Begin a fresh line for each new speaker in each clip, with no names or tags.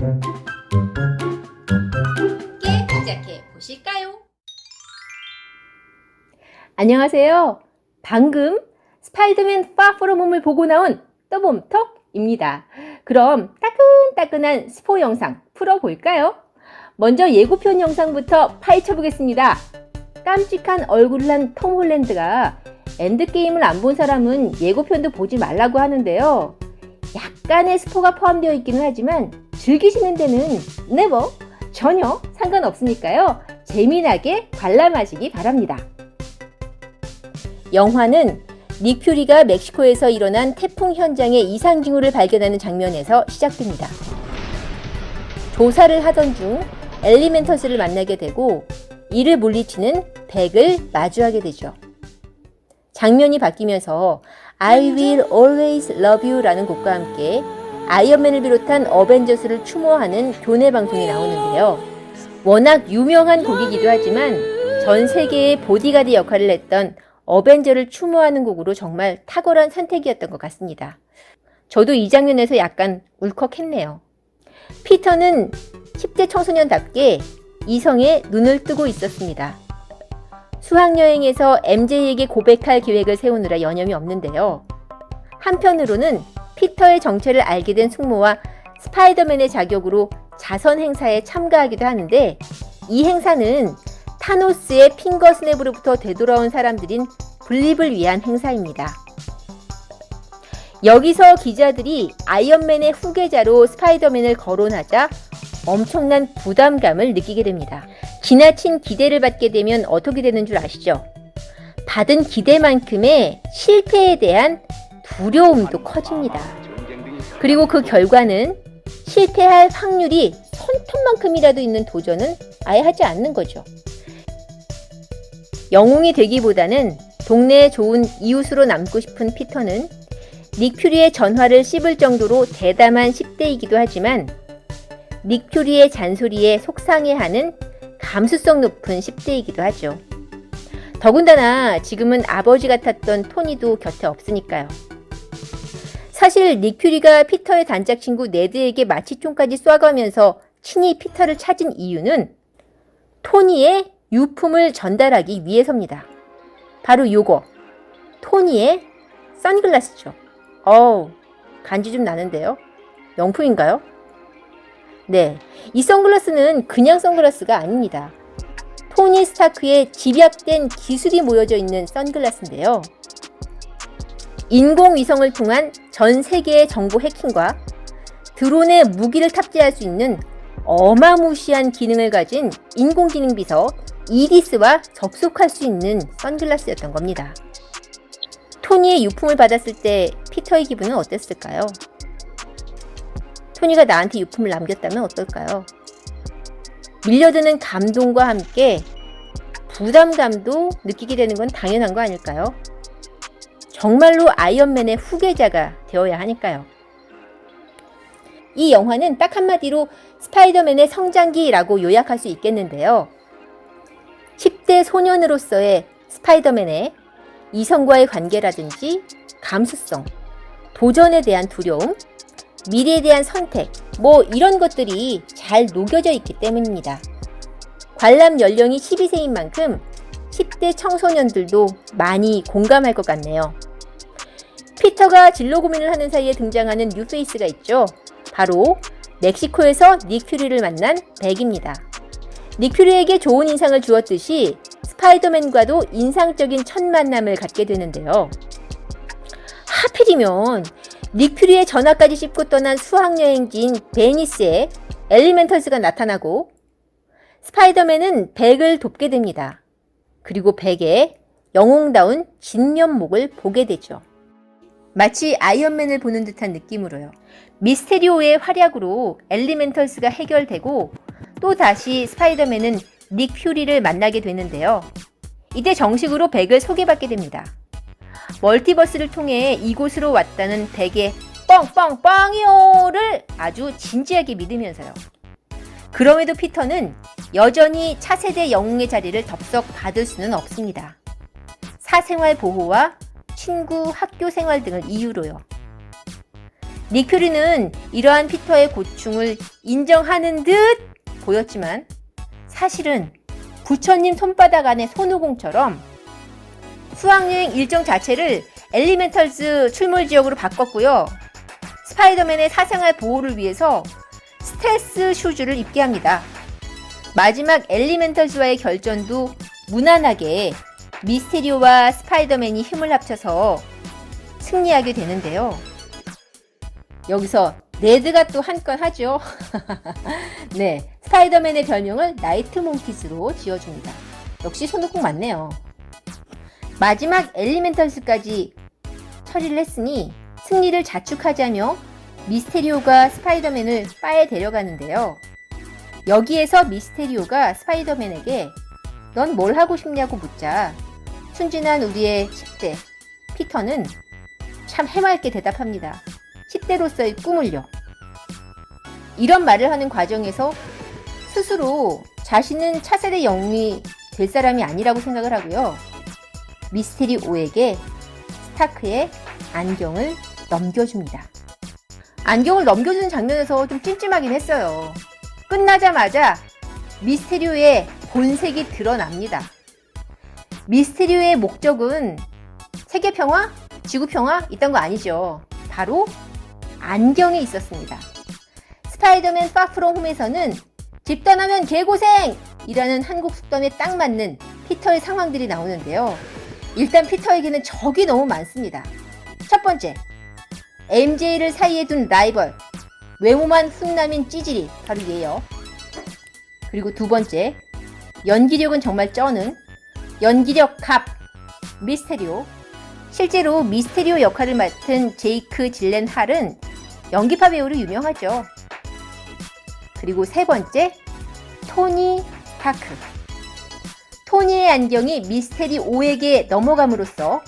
함께 시작해 보실까요?
안녕하세요. 방금 스파이더맨 파프로몸을 보고 나온 떠봄턱입니다. 그럼 따끈따끈한 스포 영상 풀어볼까요? 먼저 예고편 영상부터 파헤쳐 보겠습니다. 깜찍한 얼굴을 한 톰 홀랜드가 엔드게임을 안 본 사람은 예고편도 보지 말라고 하는데요. 약간의 스포가 포함되어 있기는 하지만 즐기시는 데는 네버 전혀 상관없으니까요. 재미나게 관람하시기 바랍니다. 영화는 닉 퓨리가 멕시코에서 일어난 태풍 현장에 이상 징후를 발견하는 장면에서 시작됩니다. 조사를 하던 중 엘리멘터스를 만나게 되고 이를 물리치는 백을 마주하게 되죠. 장면이 바뀌면서 I will always love you 라는 곡과 함께 아이언맨을 비롯한 어벤져스를 추모하는 교내 방송이 나오는데요. 워낙 유명한 곡이기도 하지만 전 세계의 보디가드 역할을 했던 어벤져를 추모하는 곡으로 정말 탁월한 선택이었던 것 같습니다. 저도 이 장면에서 약간 울컥했네요. 피터는 10대 청소년답게 이성에 눈을 뜨고 있었습니다. 수학여행에서 MJ에게 고백할 계획을 세우느라 여념이 없는데요. 한편으로는 피터의 정체를 알게 된 숙모와 스파이더맨의 자격으로 자선 행사에 참가하기도 하는데 이 행사는 타노스의 핑거 스냅으로부터 되돌아온 사람들인 블립을 위한 행사입니다. 여기서 기자들이 아이언맨의 후계자로 스파이더맨을 거론하자 엄청난 부담감을 느끼게 됩니다. 지나친 기대를 받게 되면 어떻게 되는 줄 아시죠? 받은 기대만큼의 실패에 대한 두려움도 커집니다. 그리고 그 결과는 실패할 확률이 손톱만큼이라도 있는 도전은 아예 하지 않는 거죠. 영웅이 되기보다는 동네에 좋은 이웃으로 남고 싶은 피터는 닉 퓨리의 전화를 씹을 정도로 대담한 10대이기도 하지만 닉 퓨리의 잔소리에 속상해하는 감수성 높은 10대이기도 하죠. 더군다나 지금은 아버지 같았던 토니도 곁에 없으니까요. 사실 닉 퓨리가 피터의 단짝 친구 네드에게 마취총까지 쏴가면서 친히 피터를 찾은 이유는 토니의 유품을 전달하기 위해서입니다. 바로 요거. 토니의 선글라스죠. 어우, 간지 좀 나는데요. 명품인가요? 네. 이 선글라스는 그냥 선글라스가 아닙니다. 토니 스타크의 집약된 기술이 모여져 있는 선글라스인데요. 인공위성을 통한 전 세계의 정보 해킹과 드론에 무기를 탑재할 수 있는 어마무시한 기능을 가진 인공지능 비서 이디스와 접속할 수 있는 선글라스였던 겁니다. 토니의 유품을 받았을 때 피터의 기분은 어땠을까요? 토니가 나한테 유품을 남겼다면 어떨까요? 밀려드는 감동과 함께 부담감도 느끼게 되는 건 당연한 거 아닐까요? 정말로 아이언맨의 후계자가 되어야 하니까요. 이 영화는 딱 한마디로 스파이더맨의 성장기라고 요약할 수 있겠는데요. 10대 소년으로서의 스파이더맨의 이성과의 관계라든지 감수성, 도전에 대한 두려움, 미래에 대한 선택, 뭐 이런 것들이 잘 녹여져 있기 때문입니다. 관람 연령이 12세인 만큼 10대 청소년들도 많이 공감할 것 같네요. 피터가 진로 고민을 하는 사이에 등장하는 뉴페이스가 있죠. 바로 멕시코에서 닉 퓨리를 만난 백입니다. 닉 퓨리에게 좋은 인상을 주었듯이 스파이더맨과도 인상적인 첫 만남을 갖게 되는데요. 하필이면 닉 퓨리의 전화까지 씹고 떠난 수학여행지인 베니스에 엘리멘털스가 나타나고 스파이더맨은 백을 돕게 됩니다. 그리고 백의 영웅다운 진면목을 보게 되죠. 마치 아이언맨을 보는 듯한 느낌으로요. 미스테리오의 활약으로 엘리멘털스가 해결되고 또 다시 스파이더맨은 닉 퓨리를 만나게 되는데요. 이때 정식으로 백을 소개받게 됩니다. 멀티버스를 통해 이곳으로 왔다는 백의 뻥뻥뻥이요를 아주 진지하게 믿으면서요. 그럼에도 피터는 여전히 차세대 영웅의 자리를 덥석 받을 수는 없습니다. 사생활 보호와 친구 학교 생활 등을 이유로요. 닉퓨리는 이러한 피터의 고충을 인정하는 듯 보였지만 사실은 부처님 손바닥 안의 손오공처럼 수학여행 일정 자체를 엘리멘털즈 출몰 지역으로 바꿨고요. 스파이더맨의 사생활 보호를 위해서 스텔스 슈즈를 입게 합니다. 마지막 엘리멘털즈와의 결전도 무난하게 미스테리오와 스파이더맨이 힘을 합쳐서 승리하게 되는데요. 여기서 레드가 또 한 건 하죠. 네, 스파이더맨의 별명을 나이트 몽키스로 지어줍니다. 역시 손오공 맞네요. 마지막 엘리멘털스까지 처리를 했으니 승리를 자축하자며 미스테리오가 스파이더맨을 바에 데려가는데요. 여기에서 미스테리오가 스파이더맨에게 넌 뭘 하고 싶냐고 묻자 순진한 우리의 10대 피터는 참 해맑게 대답합니다. 10대로서의 꿈을요. 이런 말을 하는 과정에서 스스로 자신은 차세대 영웅이 될 사람이 아니라고 생각을 하고요. 미스테리 오에게 스타크의 안경을 넘겨줍니다. 안경을 넘겨주는 장면에서 좀 찜찜하긴 했어요. 끝나자마자 미스테리오의 본색이 드러납니다. 미스테리오의 목적은 세계 평화, 지구 평화 있던 거 아니죠. 바로 안경에 있었습니다. 스파이더맨 파프롬 홈에서는 집단하면 개고생! 이라는 한국 속담에 딱 맞는 피터의 상황들이 나오는데요. 일단 피터에게는 적이 너무 많습니다. 첫 번째, MJ를 사이에 둔 라이벌, 외모만 훈남인 찌질이 바로 얘예요. 그리고 두 번째, 연기력은 정말 쩌는 연기력 갑 미스테리오. 실제로 미스테리오 역할을 맡은 제이크 질렌 할은 연기파 배우로 유명하죠. 그리고 세 번째, 토니 스타크. 토니의 안경이 미스테리 5에게 넘어감으로써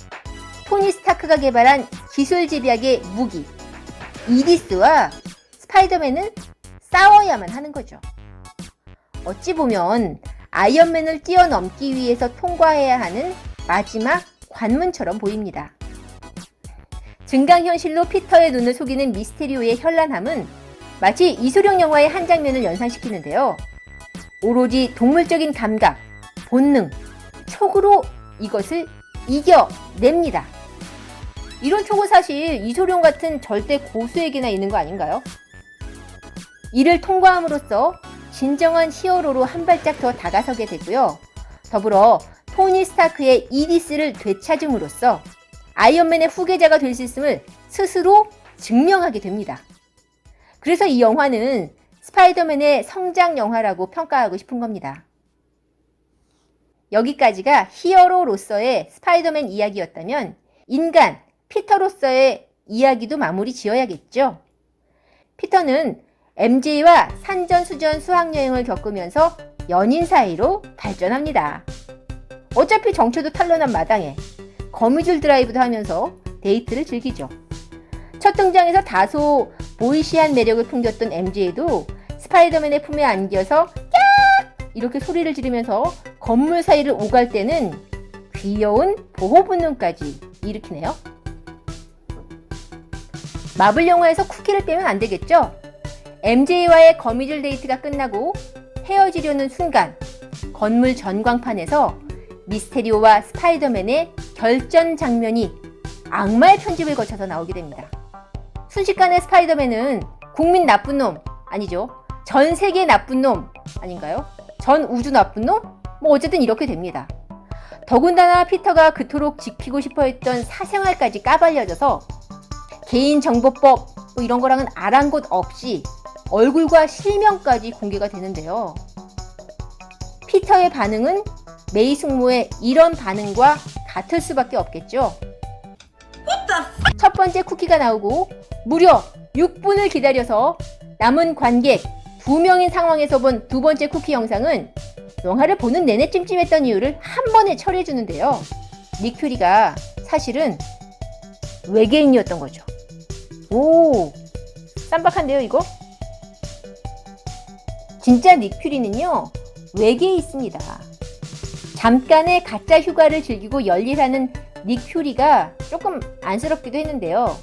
토니 스타크가 개발한 기술 집약의 무기 이디스와 스파이더맨은 싸워야만 하는 거죠. 어찌 보면 아이언맨을 뛰어넘기 위해서 통과해야 하는 마지막 관문처럼 보입니다. 증강현실로 피터의 눈을 속이는 미스테리오의 현란함은 마치 이소룡 영화의 한 장면을 연상시키는데요. 오로지 동물적인 감각, 본능, 촉으로 이것을 이겨냅니다. 이런 촉은 사실 이소룡 같은 절대 고수에게나 있는 거 아닌가요? 이를 통과함으로써 진정한 히어로로 한 발짝 더 다가서게 되고요. 더불어 토니 스타크의 이디스를 되찾음으로써 아이언맨의 후계자가 될 수 있음을 스스로 증명하게 됩니다. 그래서 이 영화는 스파이더맨의 성장 영화라고 평가하고 싶은 겁니다. 여기까지가 히어로로서의 스파이더맨 이야기였다면 인간 피터로서의 이야기도 마무리 지어야겠죠. 피터는 MJ와 산전수전 수학여행을 겪으면서 연인 사이로 발전합니다. 어차피 정체도 탄로난 마당에 거미줄 드라이브도 하면서 데이트를 즐기죠. 첫 등장에서 다소 보이시한 매력을 풍겼던 MJ도 스파이더맨의 품에 안겨서 깍! 이렇게 소리를 지르면서 건물 사이를 오갈 때는 귀여운 보호 본능까지 일으키네요. 마블 영화에서 쿠키를 빼면 안 되겠죠? MJ와의 거미줄 데이트가 끝나고 헤어지려는 순간 건물 전광판에서 미스테리오와 스파이더맨의 결전 장면이 악마의 편집을 거쳐서 나오게 됩니다. 순식간에 스파이더맨은 국민 나쁜 놈 아니죠. 전 세계 나쁜 놈 아닌가요? 전 우주 나쁜 놈? 뭐 어쨌든 이렇게 됩니다. 더군다나 피터가 그토록 지키고 싶어 했던 사생활까지 까발려져서 개인정보법 뭐 이런 거랑은 아랑곳 없이 얼굴과 실명까지 공개가 되는데요. 피터의 반응은 메이 숙모의 이런 반응과 같을 수밖에 없겠죠. 첫 번째 쿠키가 나오고 무려 6분을 기다려서 남은 관객 2명인 상황에서 본 두 번째 쿠키 영상은 영화를 보는 내내 찜찜했던 이유를 한 번에 처리해 주는데요. 닉 퓨리가 사실은 외계인이었던 거죠. 오, 쌈박한데요, 이거? 진짜 닉 퓨리는요, 외계에 있습니다. 잠깐의 가짜 휴가를 즐기고 열일하는 닉 퓨리가 조금 안쓰럽기도 했는데요.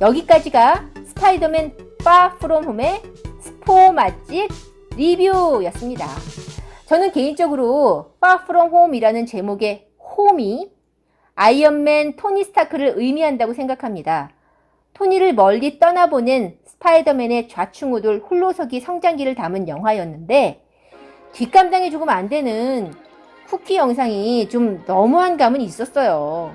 여기까지가 스파이더맨 Far From Home의 스포 맛집 리뷰였습니다. 저는 개인적으로 Far From Home이라는 제목의 홈이 아이언맨 토니 스타크를 의미한다고 생각합니다. 토니를 멀리 떠나보낸 스파이더맨의 좌충우돌 홀로서기 성장기를 담은 영화였는데 뒷감당이 조금 안 되는 쿠키 영상이 좀 너무한 감은 있었어요.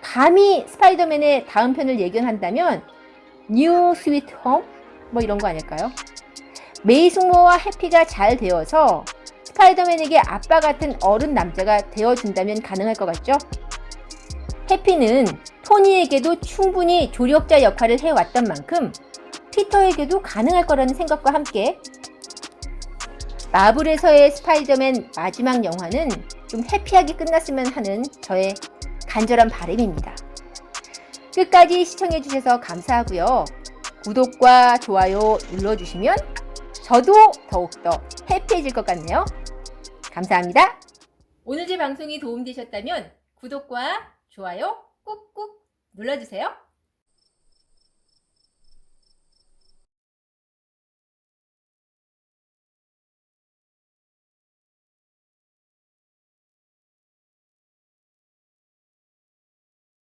감히 스파이더맨의 다음 편을 예견한다면 뉴 스위트 홈? 뭐 이런 거 아닐까요? 메이 숙모와 해피가 잘 되어서 스파이더맨에게 아빠 같은 어른 남자가 되어준다면 가능할 것 같죠? 해피는 토니에게도 충분히 조력자 역할을 해왔던 만큼 피터에게도 가능할 거라는 생각과 함께 마블에서의 스파이더맨 마지막 영화는 좀 해피하게 끝났으면 하는 저의 간절한 바람입니다. 끝까지 시청해주셔서 감사하고요. 구독과 좋아요 눌러주시면 저도 더욱더 해피해질 것 같네요. 감사합니다. 오늘 제 방송이 도움되셨다면 구독과 좋아요 꾹꾹 눌러주세요.